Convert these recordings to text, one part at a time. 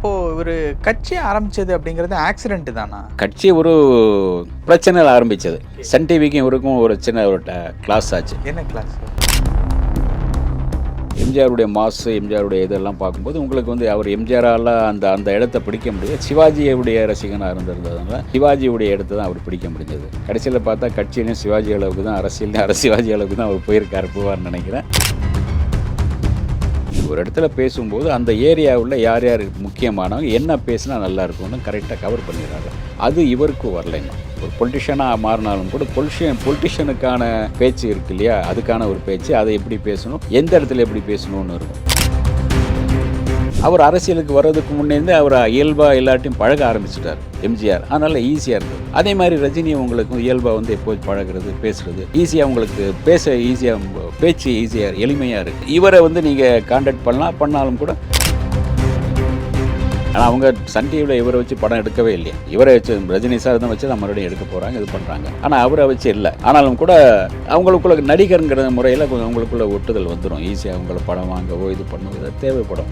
இப்போ ஒரு கட்சி ஆரம்பிச்சது அப்படிங்கிறது ஆக்சிடென்ட் தானா? கட்சி ஒரு பிரச்சனையில் ஆரம்பிச்சது. சன் டிவிக்கும் இவருக்கும் ஒரு சின்ன ஒரு கிளாஸ் ஆச்சு. என்ன கிளாஸ் எம்ஜிஆருடைய மாசு எம்ஜிஆருடைய இதெல்லாம் பார்க்கும்போது உங்களுக்கு வந்து அவர் எம்ஜிஆரால் அந்த அந்த இடத்த பிடிக்க முடியாது சிவாஜியுடைய ரசிகனாக இருந்திருந்ததுனால சிவாஜியுடைய இடத்த தான் அவர் பிடிக்க முடிஞ்சது. கடைசியில் பார்த்தா கட்சியிலையும் சிவாஜி அளவுக்கு தான் அரசியலையும் அரசு சிவாஜி அளவுக்கு தான் அவர் போயிருக்காரு போவார்னு நினைக்கிறேன். ஒரு இடத்துல பேசும்போது அந்த ஏரியாவில் யார் யார் முக்கியமானவங்க என்ன பேசினா நல்லா இருக்கும்னு கரெக்டாக கவர் பண்ணிடுறாங்க. அது இவருக்கு வரலைங்க. ஒரு பொலிட்டிஷியனாக மாறினாலும் கூட பொலிஷியன் பொலிட்டிஷியனுக்கான பேச்சு இருக்கு இல்லையா? அதுக்கான ஒரு பேச்சு. அதை எப்படி பேசணும்? எந்த இடத்துல எப்படி பேசணும்னு இருக்கும். அவர் அரசியலுக்கு வர்றதுக்கு முன்னேருந்து அவர் இயல்பாக எல்லாட்டையும் பழக ஆரம்பிச்சிட்டார் எம்ஜிஆர். அதனால் ஈஸியாக இருந்தது. அதே மாதிரி ரஜினி உங்களுக்கு இயல்பாக வந்து எப்போ பழகுறது பேசுறது? ஈஸியாக உங்களுக்கு பேச ஈஸியாக பேச்சு ஈஸியாக எளிமையாக இருக்குது இவரை வந்து நீங்கள் காண்டாக்ட் பண்ணலாம் பண்ணாலும் கூட. ஆனால் அவங்க சன் டிவியில் இவரை வச்சு படம் எடுக்கவே இல்லையா? இவரை வச்சு ரஜினி சார் தான் வச்சு தான் மறுபடியும் எடுக்க போகிறாங்க இது பண்ணுறாங்க ஆனால் அவரை வச்சு இல்லை. ஆனாலும் கூட அவங்களுக்குள்ள நடிகருங்கிற முறையில் கொஞ்சம் அவங்களுக்குள்ள ஒட்டுதல் வந்துடும் ஈஸியாக அவங்கள படம் வாங்கவோ இது பண்ணவோ இதை தேவைப்படும்.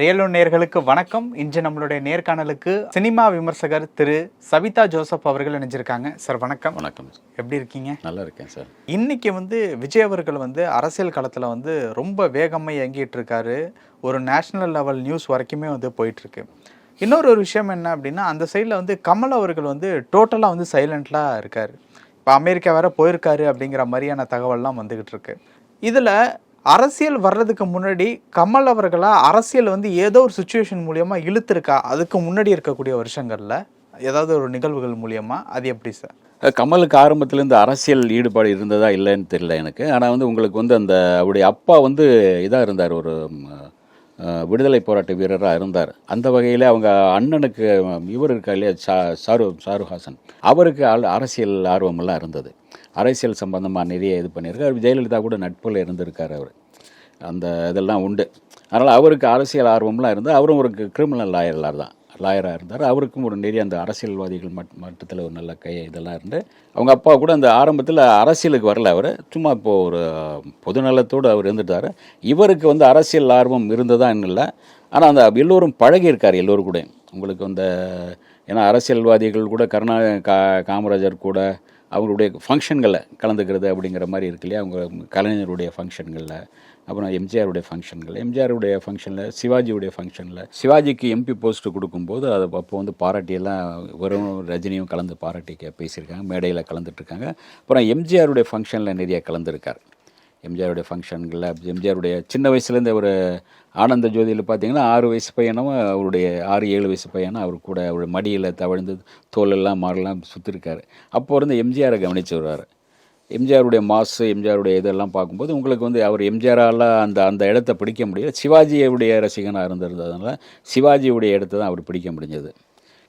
ரியலோ நேர்களுக்கு வணக்கம். இன்று நம்மளுடைய நேர்காணலுக்கு சினிமா விமர்சகர் திரு சவிதா ஜோசப் அவர்கள் இணைஞ்சிருக்காங்க. சார் வணக்கம். வணக்கம். எப்படி இருக்கீங்க? நல்லா இருக்கேன் சார். இன்னைக்கு வந்து விஜய் அவர்கள் வந்து அரசியல் களத்தில் வந்து ரொம்ப வேகமாக இயங்கிட்டு இருக்காரு. ஒரு நேஷனல் லெவல் நியூஸ் வரைக்குமே வந்து போயிட்டு இருக்கு இன்னொரு ஒரு விஷயம் என்ன அப்படின்னா அந்த சைடில் வந்து கமல் அவர்கள் வந்து டோட்டலாக வந்து சைலண்ட்லாக இருக்கார். இப்போ அமெரிக்கா வேற போயிருக்காரு அப்படிங்கிற மாதிரியான தகவல்லாம் வந்துகிட்டு இருக்கு. இதில் அரசியல் வர்றதுக்கு முன்னாடி கமல் அவர்களை அரசியல் வந்து ஏதோ ஒரு சுச்சுவேஷன் மூலியமா இழுத்துருக்கா? அதுக்கு முன்னாடி இருக்கக்கூடிய வருஷங்களில் ஏதாவது ஒரு நிகழ்வுகள் மூலியமா? அது எப்படி சார் கமலுக்கு ஆரம்பத்துலேருந்து அரசியல் ஈடுபாடு இருந்ததா இல்லைன்னு தெரியல எனக்கு. ஆனால் வந்து உங்களுக்கு வந்து அந்த அவருடைய அப்பா வந்து இதாக இருந்தார் ஒரு விடுதலை போராட்ட வீரராக இருந்தார். அந்த வகையில் அவங்க அண்ணனுக்கு இவர் இருக்கா இல்லையா ஷா ஷாரு ஷாருஹாசன் அவருக்கு அரசியல் ஆர்வமெல்லாம் இருந்தது. அரசியல் சம்பந்தமாக நிறைய இது பண்ணியிருக்காரு. ஜெயலலிதா கூட நட்பில் இருந்திருக்கார் அவர். அந்த இதெல்லாம் உண்டு. அதனால் அவருக்கு அரசியல் ஆர்வம்லாம் இருந்து அவரும் ஒரு கிரிமினல் லாயர்லார் தான். லாயராக இருந்தார். அவருக்கும் ஒரு நிறைய அந்த அரசியல்வாதிகள் மட் மட்டத்தில் ஒரு நல்ல கை இதெல்லாம் இருந்து அவங்க அப்பா கூட அந்த ஆரம்பத்தில் அரசியலுக்கு வரல அவர். சும்மா இப்போ ஒரு பொதுநலத்தோடு அவர் இருந்துட்டார். இவருக்கு வந்து அரசியல் ஆர்வம் இருந்ததான் இல்லை ஆனால் அந்த எல்லோரும் பழகியிருக்கார் எல்லோரும் கூட உங்களுக்கு அந்த ஏன்னா அரசியல்வாதிகள் கூட கருணா கா காமராஜர் கூட அவங்களுடைய ஃபங்க்ஷன்களில் கலந்துக்கிறது அப்படிங்கிற மாதிரி இருக்கு இல்லையா? அவங்க கலைஞருடைய ஃபங்க்ஷன்களில் அப்புறம் எம்ஜிஆருடைய ஃபங்க்ஷன்கள் எம்ஜிஆருடைய ஃபங்க்ஷனில் சிவாஜியுடைய ஃபங்க்ஷனில் சிவாஜிக்கு எம்பி போஸ்ட் கொடுக்கும்போது அது அப்போ வந்து பாராட்டியெல்லாம் வெறும் ரஜினியும் கலந்து பாராட்டி பேசியிருக்காங்க. மேடையில் கலந்துட்டுருக்காங்க அப்புறம் எம்ஜிஆருடைய ஃபங்க்ஷனில் நிறைய கலந்துருக்கார். எம்ஜிஆருடைய ஃபங்க்ஷன்களில் எம்ஜிஆருடைய சின்ன வயசுலேருந்து ஒரு ஆனந்த ஜோதியில் பார்த்தீங்கன்னா ஆறு வயசு பையனும் அவருடைய ஆறு ஏழு வயசு பையனும் அவர் கூட அவர் மடியில் தவழ்ந்து தோலெல்லாம் மாடெல்லாம் சுற்றிருக்காரு அப்போ இருந்து எம்ஜிஆரை கவனிச்சு வருவார். எம்ஜிஆருடைய மாசு எம்ஜிஆருடைய இதெல்லாம் பார்க்கும்போது உங்களுக்கு வந்து அவர் எம்ஜிஆரால் அந்த அந்த இடத்த பிடிக்க முடியல. சிவாஜியுடைய ரசிகனாக இருந்திருந்ததுனால சிவாஜியுடைய இடத்த தான் அவர் பிடிக்க முடிஞ்சது.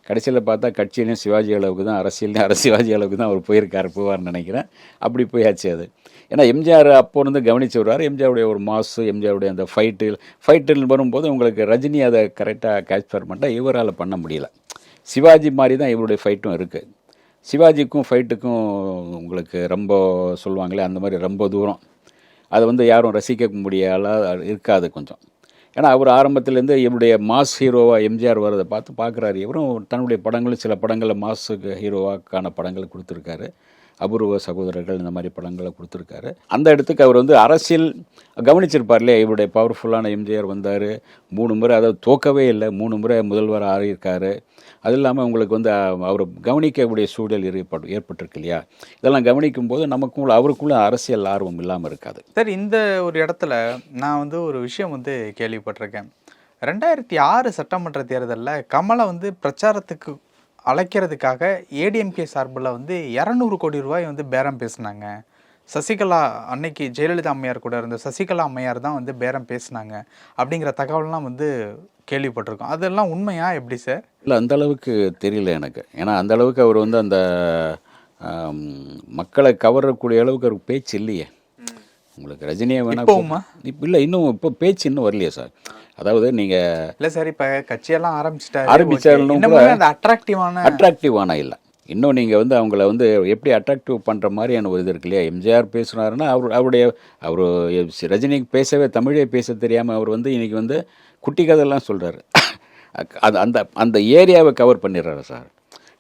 கடைசியில் பார்த்தா கட்சியிலையும் சிவாஜி அளவுக்கு தான் அரசியலையும் அரசு சிவாஜி அளவுக்கு தான் அவர் போயிருக்கார் போவார்னு நினைக்கிறேன். அப்படி போயாச்சு அது. ஏன்னா எம்ஜிஆர் அப்போ இருந்து கவனித்து வருவார் எம்ஜிஆருடைய ஒரு மாசு எம்ஜிஆருடைய அந்த ஃபைட்டு ஃபைட்டில் வரும்போது உங்களுக்கு ரஜினி அதை கரெக்டாக கேட்ச் பண்ணால் இவரால் பண்ண முடியல. சிவாஜி மாதிரி தான் இவருடைய ஃபைட்டும் இருக்குது சிவாஜிக்கும் ஃபைட்டுக்கும் உங்களுக்கு ரொம்ப சொல்லுவாங்களே அந்த மாதிரி ரொம்ப தூரம். அதை வந்து யாரும் ரசிக்க முடியாத இருக்காது கொஞ்சம். ஏன்னா அவர் ஆரம்பத்துலேருந்து இவருடைய மாஸ் ஹீரோவாக எம்ஜிஆர் வரதை பார்த்து பார்க்குறாரு. இவரும் தன்னுடைய படங்களும் சில படங்களில் மாஸுக்கு ஹீரோவாக்கான படங்கள் கொடுத்துருக்காரு. அபூர்வ சகோதரர்கள் இந்த மாதிரி படங்களை கொடுத்துருக்காரு. அந்த இடத்துக்கு அவர் வந்து அரசியல் கவனிச்சிருப்பார் இல்லையா இவருடைய பவர்ஃபுல்லான எம்ஜிஆர் வந்தார். மூணு முறை அதை தோக்கவே இல்லை. மூணு முறை முதல்வர் ஆகியிருக்காரு அது இல்லாமல் உங்களுக்கு வந்து அவர் கவனிக்கக்கூடிய சூழல் ஏற்பட்டு ஏற்பட்டிருக்கு இல்லையா இதெல்லாம் கவனிக்கும் போது நமக்குள்ள அவருக்குள்ள அரசியல் ஆர்வம் இல்லாமல் இருக்காது. சார் இந்த ஒரு இடத்துல நான் வந்து ஒரு விஷயம் வந்து கேள்விப்பட்டிருக்கேன். ரெண்டாயிரத்தி ஆறு சட்டமன்ற தேர்தலில் கமலை வந்து பிரச்சாரத்துக்கு அழைக்கிறதுக்காக ஏடிஎம்கே சார்பில் வந்து இரநூறு கோடி ரூபாய் வந்து பேரம் பேசினாங்க. சசிகலா அன்னைக்கு ஜெயலலிதா அம்மையார் கூட இருந்த சசிகலா அம்மையார் தான் வந்து பேரம் பேசினாங்க அப்படிங்கிற தகவல்லாம் வந்து கேள்விப்பட்டிருக்கோம். அதெல்லாம் உண்மையா எப்படி சார்? இல்லை அந்த அளவுக்கு தெரியல எனக்கு. ஏன்னா அந்த அளவுக்கு அவர் வந்து அந்த மக்களை கவரக்கூடிய அளவுக்கு அவருக்கு பேச்சு இல்லையே. உங்களுக்கு ரஜினியை வேணா? இப்போ இல்லை இன்னும் இப்போ பேச்சு இன்னும் வரலையே சார். அதாவது நீங்கள் இல்லை சார் இப்போ கட்சியெல்லாம் okay. இன்னமுமே அந்த அட்ராக்டிவான அட்ராக்டிவான இல்லை. இன்னும் நீங்கள் வந்து அவங்கள வந்து எப்படி அட்ராக்டிவ் பண்ணுற மாதிரியான ஒரு இது இருக்கு இல்லையா? எம்ஜிஆர் பேசுனாருன்னா அவர் அவருடைய அவர் ரஜினிக்கு பேசவே தமிழே பேச தெரியாமல் அவர் வந்து இன்னைக்கு வந்து குட்டி கதையெல்லாம் சொல்கிறாரு அது அந்த அந்த ஏரியாவை கவர் பண்ணிடுறாரு சார்.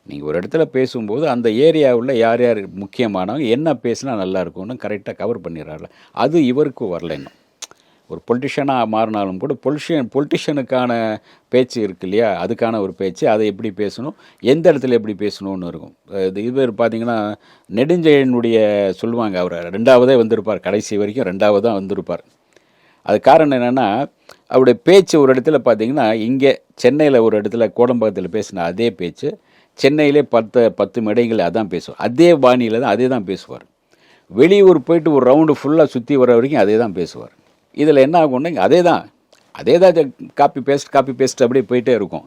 நீங்கள் ஒரு இடத்துல பேசும்போது அந்த ஏரியாவில் யார் யார் முக்கியமானவங்க என்ன பேசினா நல்லா இருக்கும்னு கரெக்டாக கவர் பண்ணிடுறாருல. அது இவருக்கு வரல இன்னும். ஒரு பொலிட்டிஷியனாக மாறினாலும் கூட பொலிஷியன் பொலிட்டிஷியனுக்கான பேச்சு இருக்கு இல்லையா? அதுக்கான ஒரு பேச்சு. அதை எப்படி பேசணும்? எந்த இடத்துல எப்படி பேசணும்னு இருக்கும். இது இதுவே பார்த்தீங்கன்னா நெடுஞ்செழியனுடைய சொல்லுவாங்க அவர். ரெண்டாவதே வந்திருப்பார். கடைசி வரைக்கும் ரெண்டாவதாக வந்திருப்பார். அது காரணம் என்னென்னா அவருடைய பேச்சு ஒரு இடத்துல பார்த்தீங்கன்னா இங்கே சென்னையில் ஒரு இடத்துல கோடம்பாக்கத்தில் பேசின அதே பேச்சு. சென்னையிலே பத்து பத்து மேடைகள் அதான் பேசுவார். அதே பாணியில் தான் அதே தான் பேசுவார். வெளியூர் போயிட்டு ஒரு ரவுண்டு ஃபுல்லாக சுற்றி வர வரைக்கும் அதே தான் பேசுவார். இதில் என்ன ஆகும்னு அதே தான். அதே தான் காப்பி பேஸ்ட் காப்பி பேஸ்ட் அப்படியே போயிட்டே இருக்கும்.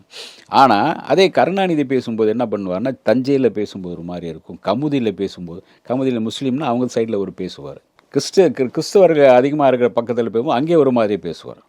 ஆனால் அதே கருணாநிதி பேசும்போது என்ன பண்ணுவார்னா தஞ்சையில் பேசும்போது ஒரு மாதிரி இருக்கும். கமுதியில் பேசும்போது கமுதியில் முஸ்லீம்னா அவங்க சைடில் ஒரு பேசுவார். கிறிஸ்து கிறிஸ்துவர்கள் அதிகமாக இருக்கிற பக்கத்தில் போகும்போது அங்கே ஒரு மாதிரி பேசுவார்.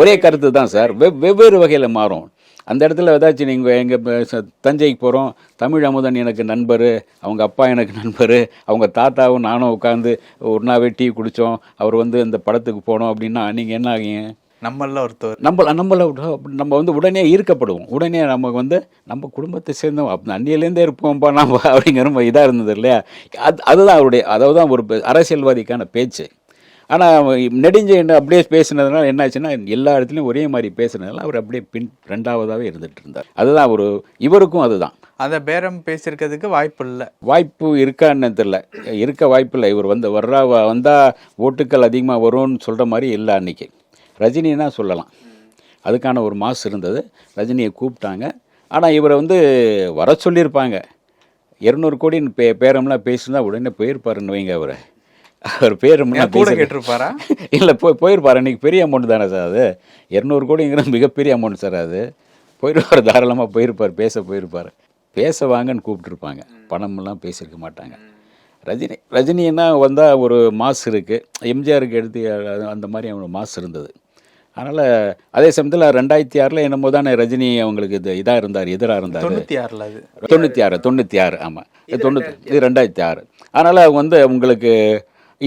ஒரே கருத்து தான் சார். வெவ் வெவ்வேறு வகையில் மாறும். அந்த இடத்துல ஏதாச்சும் நீங்கள் எங்கள் தஞ்சைக்கு போகிறோம் தமிழ் அமுதன் எனக்கு நண்பர் அவங்க அப்பா எனக்கு நண்பர் அவங்க தாத்தாவும் நானும் உட்காந்து ஒன்றாவே டீ குடித்தோம் அவர் வந்து இந்த படத்துக்கு போனோம் அப்படின்னா நீங்கள் என்ன ஆகீங்க? நம்மள ஒருத்தர். நம்ம நம்மள விட- நம்ம வந்து உடனே ஈர்க்கப்படுவோம். உடனே நமக்கு வந்து நம்ம குடும்பத்தை சேர்ந்தோம். அப்ப அந்நியிலேருந்தே இருப்போம்ப்பா நம்ம அப்படிங்கிற இதாக இருந்தது இல்லையா? அது அதுதான் அவருடைய அதாவது தான் ஒரு அரசியல்வாதிக்கான பேச்சு. ஆனால் நெடுஞ்செழியன் அப்படியே பேசினதுனால என்னாச்சுன்னா எல்லா இடத்துலையும் ஒரே மாதிரி பேசுனதுனால அவர் அப்படியே பின் ரெண்டாவதாகவே இருந்துட்டு இருந்தார். அதுதான் ஒரு இவருக்கும் அதுதான். அந்த பேரம் பேசியிருக்கிறதுக்கு வாய்ப்பு இல்லை. வாய்ப்பு இருக்கான்னு தெரியல. இருக்க வாய்ப்பு இல்லை. இவர் வந்து வர்றா வந்தால் ஓட்டுக்கள் அதிகமாக வரும்னு சொல்கிற மாதிரி இல்லை அன்னைக்கு. ரஜினினா சொல்லலாம். அதுக்கான ஒரு மாஸ் இருந்தது. ரஜினியை கூப்பிட்டாங்க. ஆனால் இவரை வந்து வர சொல்லியிருப்பாங்க. இரநூறு கோடின்னு பே பேரம்லாம் பேசினா உடனே போயிருப்பாருன்னு வைங்க அவரை. அவர் பேரம்லாம் கூட கேட்டிருப்பாரா? இல்லை போய் போயிருப்பார். அன்றைக்கி பெரிய அமௌண்ட் தானே சார் அது. இரநூறு கோடிங்கிறது மிகப்பெரிய அமௌண்ட் சார் அது. போயிருப்பார் தாராளமாக போயிருப்பார் பேச போயிருப்பார். பேச வாங்கன்னு கூப்பிட்டுருப்பாங்க. பணமெல்லாம் பேசியிருக்க மாட்டாங்க. ரஜினி ரஜினின்னா வந்தால் ஒரு மாஸ் இருக்குது எம்ஜிஆருக்கு எடுத்து அந்த மாதிரி அவங்க மாஸ் இருந்தது. அதனால் அதே சமயத்தில் ரெண்டாயிரத்தி ஆறில் என்னமோ தானே ரஜினி அவங்களுக்கு இது இதாக இருந்தார் எதிராக இருந்தார். தொண்ணூத்தி ஆறுல அது. தொண்ணூற்றி ஆறு தொண்ணூற்றி ஆறு ஆமாம் தொண்ணூற்றி இது ரெண்டாயிரத்தி ஆறு. அதனால் அவங்க வந்து உங்களுக்கு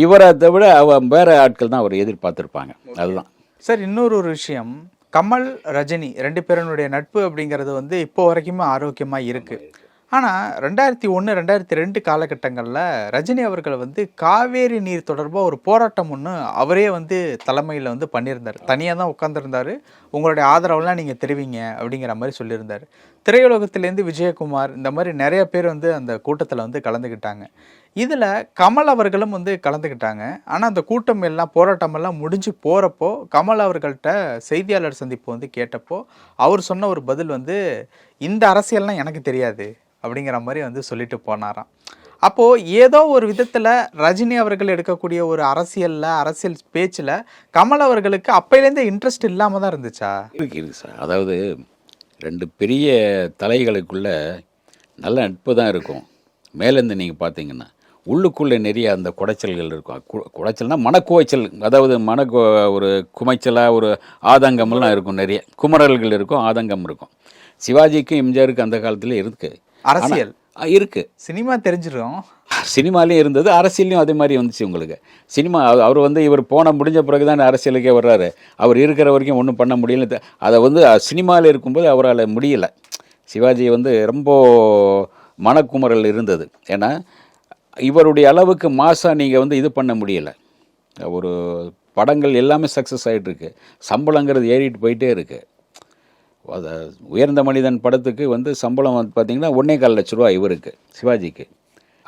இவரை விட அவ வேற ஆட்கள் தான் அவர் எதிர்பார்த்துருப்பாங்க. அதுதான். சார் இன்னொரு ஒரு விஷயம். கமல் ரஜினி ரெண்டு பேருனுடைய நட்பு அப்படிங்கிறது வந்து இப்போ வரைக்குமே ஆரோக்கியமா இருக்கு. ஆனா ரெண்டாயிரத்தி ஒன்று ரெண்டாயிரத்தி ரெண்டு காலகட்டங்களில் ரஜினி அவர்கள் வந்து காவேரி நீர் தொடர்பாக ஒரு போராட்டம் ஒன்று அவரே வந்து தலைமையில் வந்து பண்ணியிருந்தார். தனியாக தான் உட்காந்துருந்தாரு உங்களுடைய ஆதரவுலாம் நீங்கள் தெரிவிங்க அப்படிங்கிற மாதிரி சொல்லியிருந்தார். திரையுலகத்திலேருந்து விஜயகுமார் இந்த மாதிரி நிறைய பேர் வந்து அந்த கூட்டத்தில் வந்து கலந்துக்கிட்டாங்க இதில் கமல் அவர்களும் வந்து கலந்துக்கிட்டாங்க ஆனால் அந்த கூட்டம் எல்லாம் போராட்டம் எல்லாம் முடிஞ்சு போகிறப்போ கமல் அவர்கள்ட்ட செய்தியாளர் சந்திப்பு வந்து கேட்டப்போ அவர் சொன்ன ஒரு பதில் வந்து இந்த அரசியல்லாம் எனக்கு தெரியாது அப்படிங்கிற மாதிரி வந்து சொல்லிட்டு போனாராம். அப்போது ஏதோ ஒரு விதத்தில் ரஜினி அவர்கள் எடுக்கக்கூடிய ஒரு அரசியலில் அரசியல் பேச்சில் கமல் அவர்களுக்கு அப்பையிலேருந்தே இன்ட்ரெஸ்ட் இல்லாமல் தான் இருந்துச்சா? இருக்குது சார். அதாவது ரெண்டு பெரிய தலைகளுக்குள்ள நல்ல நட்பு தான் இருக்கும். மேலேருந்து நீங்கள் பார்த்தீங்கன்னா. உள்ளுக்குள்ளே நிறைய அந்த குடைச்சல்கள் இருக்கும். கு- குடைச்சல்னா மனக்குவைச்சல் அதாவது மன ஒரு குமைச்சலாக ஒரு ஆதங்கமெல்லாம் இருக்கும் நிறைய. குமரல்கள் இருக்கும் ஆதங்கம் இருக்கும். சிவாஜிக்கும் எம்ஜிஆருக்கும் அந்த காலத்தில் இருக்கு. அரசியல்? ஆ, இருக்கு. சினிமா தெரிஞ்சிடும் சினிமாலையும் இருந்தது அரசியலையும் அதே மாதிரி வந்துச்சு உங்களுக்கு. சினிமா அவ- அவர் வந்து இவர் போன முடிஞ்ச பிறகு தான் அரசியலுக்கே வர்றாரு. அவர் இருக்கிற வரைக்கும் ஒன்றும் பண்ண முடியல அதை வந்து சினிமாவில் இருக்கும்போது அவரால் முடியல. சிவாஜி வந்து ரொம்ப மனக்குமரல் இருந்தது. ஏன்னா இவருடைய அளவுக்கு மாசாக நீங்கள் வந்து இது பண்ண முடியல. ஒரு படங்கள் எல்லாமே சக்ஸஸ் ஆகிட்டு இருக்கு சம்பளங்கிறது ஏறிட்டு போயிட்டே இருக்கு. அது உயர்ந்த மனிதன் படத்துக்கு வந்து சம்பளம் வந்து பார்த்தீங்கன்னா ஒன்றே கால் லட்ச ரூபா இவருக்கு சிவாஜிக்கு.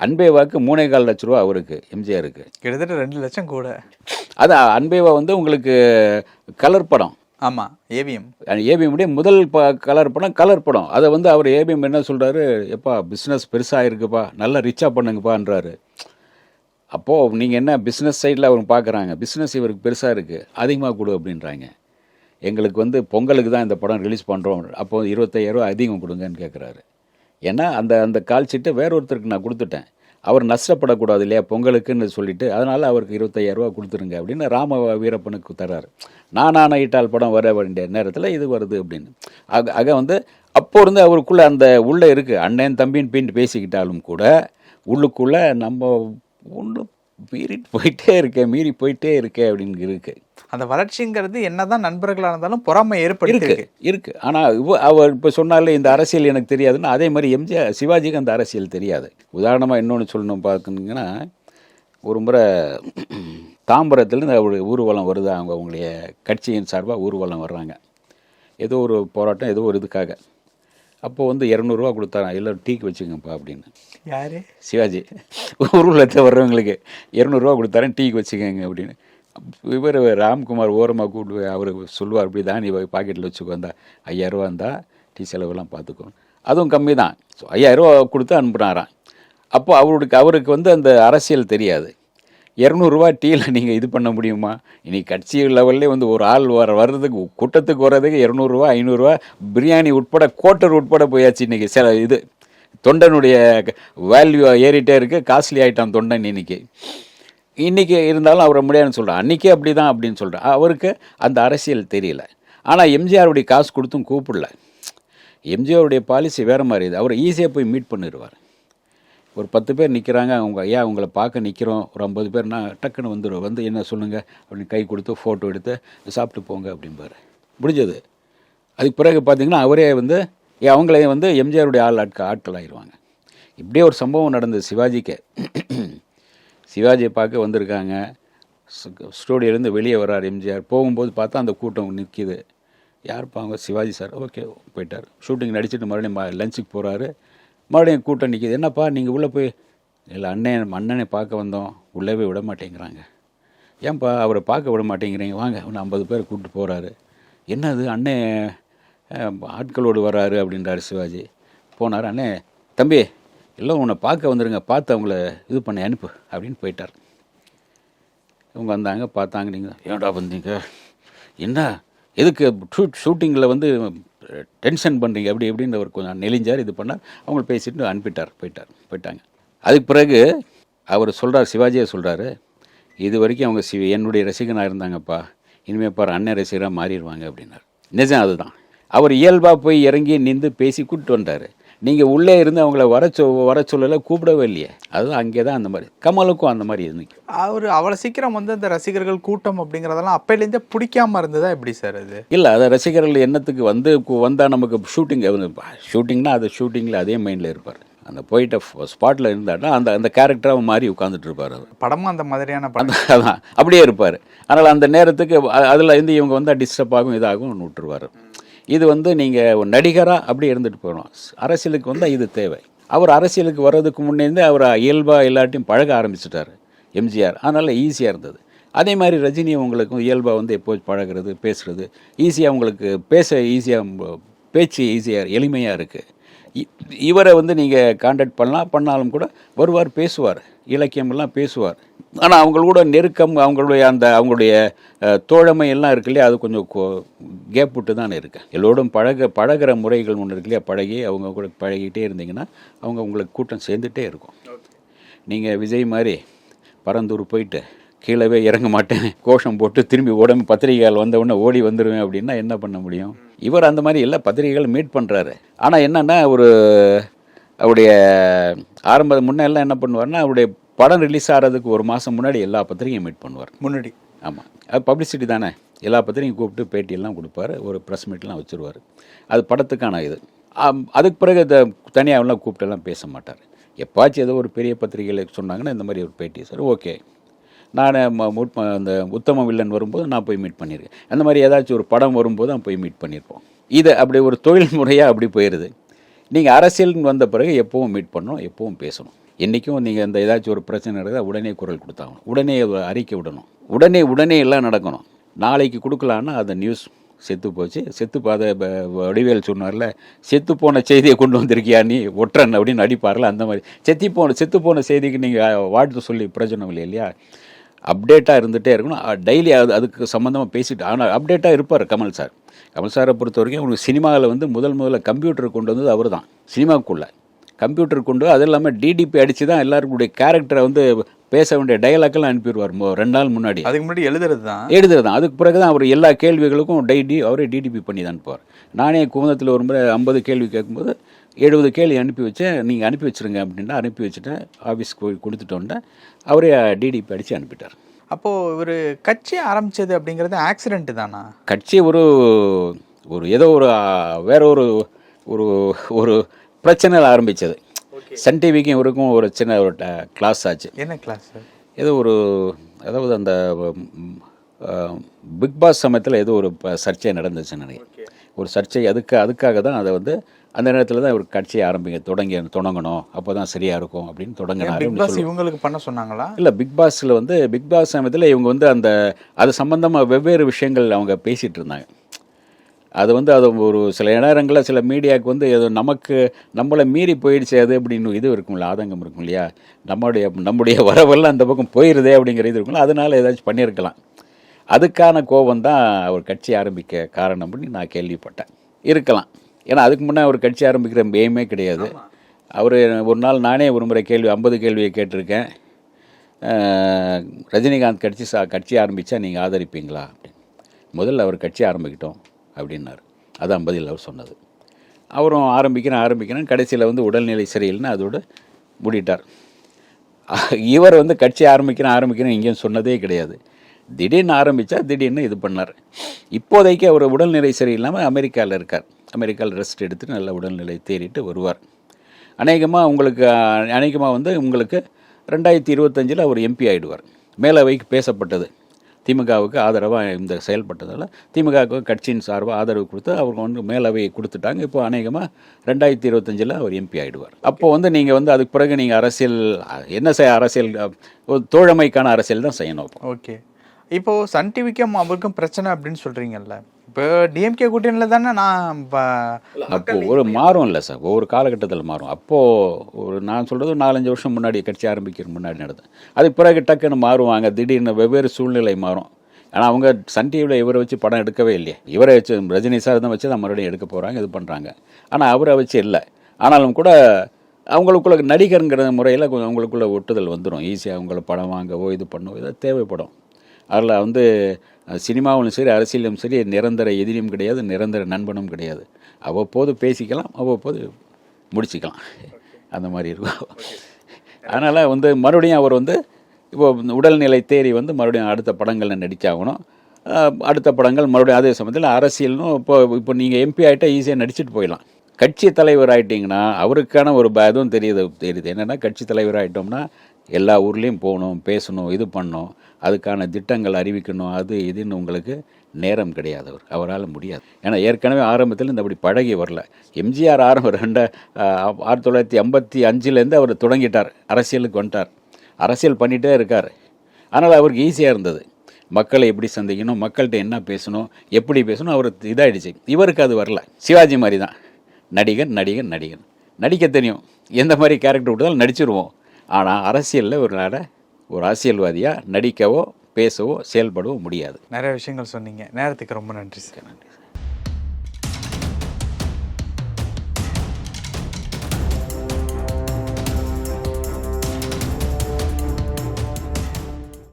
அன்பே வாக்கு மூணே கால் லட்ச ரூபா அவருக்கு எம்ஜிஆருக்கு. கிட்டத்தட்ட ரெண்டு லட்சம் கூட. அது அன்பேவா வந்து உங்களுக்கு கலர் படம். ஆமாம் ஏவிஎம் ஏபிஎம்முடைய முதல் ப கலர் படம் கலர் படம். அதை வந்து அவர் ஏபிஎம் என்ன சொல்கிறாரு எப்பா பிஸ்னஸ் பெருசாக இருக்குப்பா நல்லா ரிச்சாக பண்ணுங்கப்பான்றாரு. அப்போது நீங்கள் என்ன பிஸ்னஸ் சைடில் அவங்க பார்க்குறாங்க பிஸ்னஸ் இவருக்கு பெருசாக இருக்குது அதிகமாக கொடு அப்படின்றாங்க. எங்களுக்கு வந்து பொங்கலுக்கு தான் இந்த படம் ரிலீஸ் பண்ணுறோம் அப்போது இருபத்தையாயிரம் அதிகம் கொடுங்கன்னு கேட்குறாரு ஏன்னா அந்த அந்த கால் சீட்டை வேற ஒருத்தருக்கு நான் கொடுத்துட்டேன். அவர் நஷ்டப்படக்கூடாது இல்லையா பொங்கலுக்குன்னு சொல்லிட்டு அதனால் அவருக்கு இருபத்தையாயிரரூவா கொடுத்துருங்க அப்படின்னு ராம வீரப்பனுக்கு தர்றாரு. நானான இட்டால் படம் வர வேண்டிய நேரத்தில் இது வருது அப்படின்னு. ஆக ஆக வந்து அப்போ இருந்து அவருக்குள்ளே அந்த உள்ளே இருக்குது அண்ணன் தம்பின்னு பின்ட்டு பேசிக்கிட்டாலும் கூட உள்ளுக்குள்ளே நம்ம ஒன்று மீறிட்டு போயிட்டே இருக்கேன் மீறி போயிட்டே இருக்கே அப்படின்னு இருக்கு. அந்த வளர்ச்சிங்கிறது என்னதான் நண்பர்களா இருந்தாலும் பொறாமை ஏற்படுத்தி இருக்கு இருக்கு. ஆனால் இவ அவர் இப்போ சொன்னாலே இந்த அரசியல் எனக்கு தெரியாதுன்னா அதே மாதிரி எம்ஜிஆர் சிவாஜிக்கு அந்த அரசியல் தெரியாது. உதாரணமாக இன்னொன்று சொல்லணும் பார்க்கணுங்கன்னா ஒரு முறை தாம்பரத்துலேருந்து அவருடைய ஊர்வலம் வருது அவங்க அவங்களுடைய கட்சியின் சார்பாக ஊர்வலம் வர்றாங்க. ஏதோ ஒரு போராட்டம் ஏதோ ஒரு இதுக்காக. அப்போ வந்து இரநூறுவா கொடுத்தாராம் எல்லோரும் டீக்கு வச்சுக்கங்கப்பா அப்படின்னு. யாரு? சிவாஜி. ஊர்வலத்தில் வர்றவங்களுக்கு இரநூறுவா கொடுத்தாரன் டீக்கு வச்சுக்கோங்க அப்படின்னு. இவர் ராம்குமார் ஓரமாக கூப்பிட்டு அவர் சொல்லுவார் இப்படி தான் நீ பாக்கெட்டில் வச்சுக்கோ வந்தா ஐயாயிரரூவா இருந்தால் டீ செலவெல்லாம் பார்த்துக்கோ. அதுவும் கம்மி தான் ஸோ ஐயாயிரரூவா கொடுத்து அனுப்புனாராம். அப்போ அவருக்கு அவருக்கு வந்து அந்த அரசியல் தெரியாது. இரநூறுவா டீயில் நீங்கள் இது பண்ண முடியுமா? இனி கட்சி லெவல்லே வந்து ஒரு ஆள் வர வர்றதுக்கு கூட்டத்துக்கு வர்றதுக்கு இரநூறுவா ஐநூறுரூவா பிரியாணி உட்பட கோட்டர் உட்பட போயாச்சு இன்றைக்கி சில இது தொண்டனுடைய வேல்யூ ஏறிட்டே இருக்குது காஸ்ட்லி ஆயிட்டான் தொண்டன் இன்னைக்கு. இன்னைக்கு இருந்தாலும் அவரை முடியாதுன்னு சொல்கிறேன் அன்றைக்கே அப்படி தான் அப்படின்னு சொல்கிறேன் அவருக்கு அந்த அரசியல் தெரியல. ஆனால் எம்ஜிஆருடைய காசு கொடுத்தும் கூப்பிடல. எம்ஜிஆருடைய பாலிசி வேறு மாதிரி. இது அவர் ஈஸியாக போய் மீட் பண்ணிடுவார். ஒரு பத்து பேர் நிற்கிறாங்க அவங்க ஐயா உங்களை பார்க்க நிற்கிறோம் ஒரு ஐம்பது பேர்னா டக்குன்னு வந்துடும் வந்து என்ன சொல்லுங்கள் அப்படின்னு கை கொடுத்து ஃபோட்டோ எடுத்து சாப்பிட்டு போங்க அப்படிம்பார். முடிஞ்சது. அதுக்கு பிறகு பார்த்தீங்கன்னா அவரே வந்து ஏ, அவங்களே வந்து எம்ஜிஆருடைய ஆள் ஆட்கள் ஆட்கள் ஆயிடுவாங்க இப்படியே ஒரு சம்பவம் நடந்தது சிவாஜிக்கு. சிவாஜியை பார்க்க வந்திருக்காங்க. ஸ்டூடியோலேருந்து வெளியே வர்றார் எம்ஜிஆர். போகும்போது பார்த்தா அந்த கூட்டம் நிற்கிது யார் அவங்க? சிவாஜி சார். ஓகே போயிட்டார். ஷூட்டிங் நடிச்சிட்டு மறுபடியும் லஞ்சுக்கு போகிறாரு மறுபடியும் கூட்டம் நிற்கிது என்னப்பா நீங்கள் உள்ளே போய் இல்லை அண்ணன் அண்ணனை பார்க்க வந்தோம். உள்ளே போய் விட மாட்டேங்கிறாங்க. ஏன்பா அவரை பார்க்க விட மாட்டேங்கிறீங்க? வாங்க இன்னும் ஐம்பது பேர் கூப்பிட்டு போகிறாரு என்னது அண்ணன் ஆட்களோடு வர்றாரு அப்படின்றாரு சிவாஜி. போனார் அண்ணே தம்பி எல்லாம் உன்னை பார்க்க வந்துருங்க. பார்த்து அவங்கள இது பண்ணி அனுப்பு அப்படின்னு போயிட்டார். இவங்க வந்தாங்க பார்த்தாங்க நீங்கள் ஏன்டா வந்தீங்க? என்ன? எதுக்கு? ஷூட் ஷூட்டிங்கில் வந்து டென்ஷன் பண்ணுறீங்க அப்படி எப்படின்னு அவர் கொஞ்சம் நெளிஞ்சார் இது பண்ணார். அவங்க பேசிட்டு அனுப்பிட்டார் போயிட்டார் போயிட்டாங்க. அதுக்கு பிறகு அவர் சொல்கிறார் சிவாஜியை சொல்கிறாரு இது வரைக்கும் அவங்க சிவ என்னுடைய ரசிகனாக இருந்தாங்கப்பா இனிமேல் பாரு அண்ணன் ரசிகராக மாறிடுவாங்க அப்படின்னார். நிஜம் அதுதான். அவர் இயல்பாக போய் இறங்கி நின்று பேசி கூப்பிட்டு வந்தார். நீங்கள் உள்ளே இருந்து அவங்கள வர சொ வர சொல்லலை கூப்பிடவே இல்லையே. அதுதான் அங்கே தான் அந்த மாதிரி. கமலுக்கும் அந்த மாதிரி இருந்துச்சு. அவர் அவ்வளோ சீக்கிரம் வந்து அந்த ரசிகர்கள் கூட்டம் அப்படிங்கிறதெல்லாம் அப்பையிலேருந்தே பிடிக்காம இருந்ததா எப்படி சார் அது? இல்லை அதை ரசிகர்கள் எண்ணத்துக்கு வந்து வந்தால் நமக்கு ஷூட்டிங் ஷூட்டிங்னா அது ஷூட்டிங்கில் அதே மைண்டில் இருப்பார். அந்த போயிட்ட ஸ்பாட்டில் இருந்தாட்டா அந்த அந்த கேரக்டராக மாறி உட்காந்துட்டு இருப்பார் அவர். படமும் அந்த மாதிரியான படம். அதான் அப்படியே இருப்பார். அதனால் அந்த நேரத்துக்கு அதில் இருந்து இவங்க வந்தால் டிஸ்டர்ப் ஆகும் இதாகும் விட்டுருவார் இது வந்து நீங்கள் நடிகராக அப்படி இருந்துட்டு போகணும். அரசியலுக்கு வந்தால் இது தேவை. அவர் அரசியலுக்கு வர்றதுக்கு முன்னேருந்து அவர் இயல்பாக எல்லாட்டையும் பழக ஆரம்பிச்சிட்டார் எம்ஜிஆர். அதனால் ஈஸியாக இருந்தது. அதே மாதிரி ரஜினி உங்களுக்கு இயல்பாக வந்து எப்போ பழகுறது பேசுகிறது ஈஸியாக உங்களுக்கு பேச ஈஸியாக பேச்சு ஈஸியாக எளிமையாக இருக்குது இ- இவரை வந்து நீங்கள் காண்டாக்ட் பண்ணலாம். பண்ணாலும் கூட வருவார் பேசுவார். இலக்கியமெல்லாம் பேசுவார். ஆனால் அவங்களோட நெருக்கம் அவங்களுடைய அந்த அவங்களுடைய தோழமை எல்லாம் இருக்கு இல்லையா? அது கொஞ்சம் கேப் விட்டு தான் இருக்கு. எல்லோரும் பழக பழகுற முறைகள் ஒன்று இருக்கு இல்லையா? பழகி அவங்க கூட பழகிட்டே இருந்தீங்கன்னா அவங்க உங்களுக்கு கூட்டம் சேர்ந்துட்டே இருக்கும். நீங்கள் விஜய் மாதிரி பரந்தூர் போயிட்டு கீழவே இறங்க மாட்டேன். கோஷம் போட்டு திரும்பி உடம்பு பத்திரிகைகள் வந்தவுடனே ஓடி வந்துடுவேன் அப்படின்னா என்ன பண்ண முடியும்? இவர் அந்த மாதிரி எல்லா பத்திரிகைகளும் மீட் பண்ணுறாரு ஆனால் என்னென்னா ஒரு அவருடைய ஆரம்ப முன்ன எல்லாம் என்ன பண்ணுவார்னா அவருடைய படம் ரிலீஸ் ஆகிறதுக்கு ஒரு மாதம் முன்னாடி எல்லா பத்திரிகையும் மீட் பண்ணுவார். முன்னாடி. ஆமாம் அது பப்ளிசிட்டி தானே. எல்லா பத்திரிகையும் கூப்பிட்டு பேட்டியெல்லாம் கொடுப்பாரு. ஒரு ப்ரெஸ் மீட்லாம் வச்சுருவார். அது படத்துக்கான இது. அதுக்கு பிறகு இந்த தனியாகலாம் கூப்பிட்டெல்லாம் பேச மாட்டார். எப்பாச்சும் ஏதோ ஒரு பெரிய பத்திரிகையில் சொன்னாங்கன்னா இந்த மாதிரி ஒரு பேட்டி சார் ஓகே. நான் அந்த உத்தம வில்லன் வரும்போது நான் போய் மீட் பண்ணியிருக்கேன் அந்த மாதிரி ஏதாச்சும் ஒரு படம் வரும்போது நான் போய் மீட் பண்ணியிருப்போம் இது அப்படி ஒரு தொழில் முறையாக அப்படி போயிடுது நீங்கள் அரசியல்னு வந்த பிறகு எப்பவும் மீட் பண்ணணும் எப்பவும் பேசணும். என்றைக்கும் நீங்கள் இந்த ஏதாச்சும் ஒரு பிரச்சனை நடக்குதா உடனே குரல் கொடுத்தாகணும். உடனே அறிக்கை விடணும். உடனே உடனே எல்லாம் நடக்கணும். நாளைக்கு கொடுக்கலான்னா அந்த நியூஸ் செத்து போச்சு. செத்து பாத வடிவேல் சொன்னார்ல செத்து போன செய்தியை கொண்டு வந்திருக்கியா நீ? ஒற்றன் அப்படின்னு அடிப்பார்ல அந்த மாதிரி. செத்தி போன செத்து போன செய்திக்கு நீங்கள் வாழ்த்து சொல்லி பிரயோஜனம் இல்லை இல்லையா? அப்டேட்டாக இருந்துகிட்டே இருக்கணும். டெய்லி அது அதுக்கு சம்மந்தமாக பேசிட்டு ஆனால் அப்டேட்டாக இருப்பார் கமல் சார். கமல் சாரை பொறுத்த வரைக்கும் உங்களுக்கு சினிமாவில் வந்து முதல் முதல்ல கம்ப்யூட்டர் கொண்டு வந்தது அவர் தான் சினிமாவுக்குள்ளே. கம்ப்யூட்டர் கொண்டு அது இல்லாமல் டிடிபி அடித்து தான் எல்லாருக்குடைய கேரக்டரை வந்து பேச வேண்டிய டயலாக்கெல்லாம் அனுப்பிடுவார். மொ- ரெண்டு நாள் முன்னாடி. அதுக்கு முன்னாடி எழுதுறது தான்? எழுதுறது தான் அதுக்கு பிறகு தான் அவர் எல்லா கேள்விகளுக்கும் டி அவரே டிடிபி பண்ணி தான் அனுப்புவார் நானே குமுதத்தில் ஒரு முறை ஐம்பது கேள்வி கேட்கும்போது எழுபது கேள்வி அனுப்பி வச்சேன். நீங்கள் அனுப்பி வச்சிருங்க அப்படின்னா அனுப்பி வச்சுட்டேன் ஆஃபீஸ்க்கு போய் கொடுத்துட்டோன்னே அவரே டிடிபி அடித்து அனுப்பிட்டார். அப்போ ஒரு கட்சி ஆரம்பிச்சது அப்படிங்கிறது ஆக்சிடென்ட் தானா? கட்சி ஒரு ஒரு ஏதோ ஒரு வேற ஒரு ஒரு ஒரு பிரச்சனையில் ஆரம்பித்தது சன் டிவிக்கும் இவருக்கும் ஒரு சின்ன ஒரு கிளாஸ் ஆச்சு. என்ன கிளாஸ் ஏதோ ஒரு அதாவது அந்த பிக் பாஸ் சமயத்தில் ஏதோ ஒரு சர்ச்சை நடந்துச்சு நினைக்கிறேன். ஒரு சர்ச்சை அதுக்கு அதுக்காக தான் அதை வந்து அந்த நேரத்தில் தான் ஒரு கட்சியை ஆரம்பிங்க. தொடங்கி தொடங்கணும். அப்போ தான் சரியாக இருக்கும் அப்படின்னு தொடங்கினாரு பிக் பாஸ் இவங்களுக்கு பண்ண சொன்னாங்களா? இல்லை பிக் பாஸில் வந்து பிக் பாஸ் சமயத்தில் இவங்க வந்து அந்த அது சம்பந்தமாக வெவ்வேறு விஷயங்கள் அவங்க பேசிகிட்டு இருந்தாங்க. அது வந்து அது ஒரு சில நேரங்களில் சில மீடியாவுக்கு வந்து ஏதோ நமக்கு நம்மளை மீறி போயிடுச்சு அது அப்படின்னு இது இருக்கும்ல ஆதங்கம் இருக்கும் இல்லையா? நம்முடைய நம்முடைய வரவெல்லாம் அந்த பக்கம் போயிருதே அப்படிங்கிற இது இருக்கும்ல அதனால ஏதாச்சும் பண்ணியிருக்கலாம். அதுக்கான கோபம் தான் அவர் கட்சி ஆரம்பிக்க காரணம் அப்படின்னு நான் கேள்விப்பட்டேன். இருக்கலாம். ஏன்னா அதுக்கு முன்னே அவர் கட்சி ஆரம்பிக்கிற எய்மே கிடையாது. அவர் ஒரு நாள் நானே ஒரு முறை கேள்வி ஐம்பது கேள்வியை கேட்டிருக்கேன். ரஜினிகாந்த் கட்சி சா கட்சி ஆரம்பித்தா நீங்கள் ஆதரிப்பீங்களா? அப்படின்னு முதல்ல அவர் கட்சி ஆரம்பிக்கட்டும் அப்படின்னார். அதான் பதில் அவர் சொன்னது. அவரும் ஆரம்பிக்கிறேன் ஆரம்பிக்கிறேன். கடைசியில் வந்து உடல்நிலை சரியில்லைன்னு அதோடு மூடிட்டார். இவர் வந்து கட்சி ஆரம்பிக்கிறேன் ஆரம்பிக்கிறேன் எங்கேயும் சொன்னதே கிடையாது. திடீர்னு ஆரம்பித்தா திடீர்னு இது பண்ணார். இப்போதைக்கு அவர் உடல்நிலை சரியில்லாமல் அமெரிக்காவில் இருக்கார். அமெரிக்காவில் ரெஸ்ட் எடுத்து நல்ல உடல்நிலை தேறிட்டு வருவார். அநேகமாக உங்களுக்கு அநேகமாக வந்து உங்களுக்கு ரெண்டாயிரத்தி இருபத்தஞ்சில் அவர் எம்பி ஆகிடுவார் மேலவைக்கு பேசப்பட்டது. திமுகவுக்கு ஆதரவாக இந்த செயல்பட்டதால் திமுகவுக்கு கட்சியின் சார்பாக ஆதரவு கொடுத்து அவருக்கு வந்து மேலவையை கொடுத்துட்டாங்க. இப்போ அநேகமாக ரெண்டாயிரத்தி இருபத்தஞ்சில் அவர் எம்பி ஆகிடுவார் அப்போ வந்து நீங்கள் வந்து அதுக்கு பிறகு நீங்கள் அரசியல் என்ன செய்ய அரசியல் ஒரு தோழமைக்கான அரசியல் தான் செய்யணும். ஓகே. இப்போ சன் டிவிக்கும் அவருக்கும் பிரச்சனை அப்படின்னு சொல்றீங்கல்ல. இப்போ டிஎம்கே கூட்டணியில் தானே நான் ப- அப்போ ஒரு மாறும் இல்லை சார். ஒவ்வொரு காலகட்டத்தில் மாறும். அப்போது ஒரு நான் சொல்கிறது நாலஞ்சு வருஷம் முன்னாடி கட்சி ஆரம்பிக்கிற முன்னாடி நடந்தது அதுக்கு பிறகு டக்குன்னு மாறுவாங்க. திடீர்னு வெவ்வேறு சூழ்நிலை மாறும். ஆனால் அவங்க சன் டிவியில் இவரை வச்சு படம் எடுக்கவே இல்லையே. இவரை வச்சு ரஜினி சார் தான் வச்சு தான் மறுபடியும் எடுக்க போகிறாங்க இது பண்ணுறாங்க ஆனால் அவரை வச்சு இல்லை. ஆனாலும் கூட அவங்களுக்குள்ள நடிகருங்கிற முறையில் கொஞ்சம் அவங்களுக்குள்ள ஒட்டுதல் வந்துடும் ஈஸியாக அவங்கள படம் வாங்கவோ இது பண்ணவோ இதை தேவைப்படும். அதில் வந்து சினிமாவிலும் சரி அரசியலும் சரி நிரந்தர எதிரியும் கிடையாது நிரந்தர நண்பனும் கிடையாது. அவ்வப்போது பேசிக்கலாம் அவ்வப்போது முடிச்சுக்கலாம். அந்த மாதிரி இருக்கும். அதனால் வந்து மறுபடியும் அவர் வந்து இப்போ உடல்நிலை தேறி வந்து மறுபடியும் அடுத்த படங்களில் நடிச்சாகணும். அடுத்த படங்கள் மறுபடியும் அதே சமயத்தில் அரசியல்னும் இப்போ இப்போ நீங்கள் எம்பி ஆகிட்டா ஈஸியாக நடிச்சிட்டு போயிடலாம். கட்சி தலைவர் ஆகிட்டிங்கன்னா அவருக்கான ஒரு ப- இதுவும் தெரியுது தெரியுது. என்னென்னா கட்சி தலைவர் ஆகிட்டோம்னா எல்லா ஊர்லேயும் போகணும் பேசணும் இது பண்ணணும். அதுக்கான திட்டங்கள் அறிவிக்கணும் அது இதுன்னு உங்களுக்கு நேரம் கிடையாது அவர் அவரால் முடியாது. ஏன்னா ஏற்கனவே ஆரம்பத்தில் இந்த அப்படி பழகி வரல. எம்ஜிஆர் ஆரம்பம் ரெண்ட ஆயிரத்தி தொள்ளாயிரத்தி ஐம்பத்தி அஞ்சுலேருந்து அவர் தொடங்கிட்டார். அரசியலுக்கு வந்துட்டார். அரசியல் பண்ணிகிட்டே இருக்கார். ஆனால் அவருக்கு ஈஸியாக இருந்தது. மக்களை எப்படி சந்திக்கணும் மக்கள்கிட்ட என்ன பேசணும் எப்படி பேசணும் அவர் இதாகிடுச்சு இவருக்கு அது வரல. சிவாஜி மாதிரி தான் நடிகன் நடிகன் நடிகன் நடிக்க தெரியும். எந்த மாதிரி கேரக்டர் விட்டாலும் நடிச்சிருவோம். ஆனால் அரசியலில் ஒரு நட ஒரு அரசியல்வாதியாக நடிக்கவோ பேசவோ செயல்படவோ முடியாது. நிறைய விஷயங்கள் சொன்னீங்க. நேரத்துக்கு ரொம்ப நன்றி சார். நன்றி.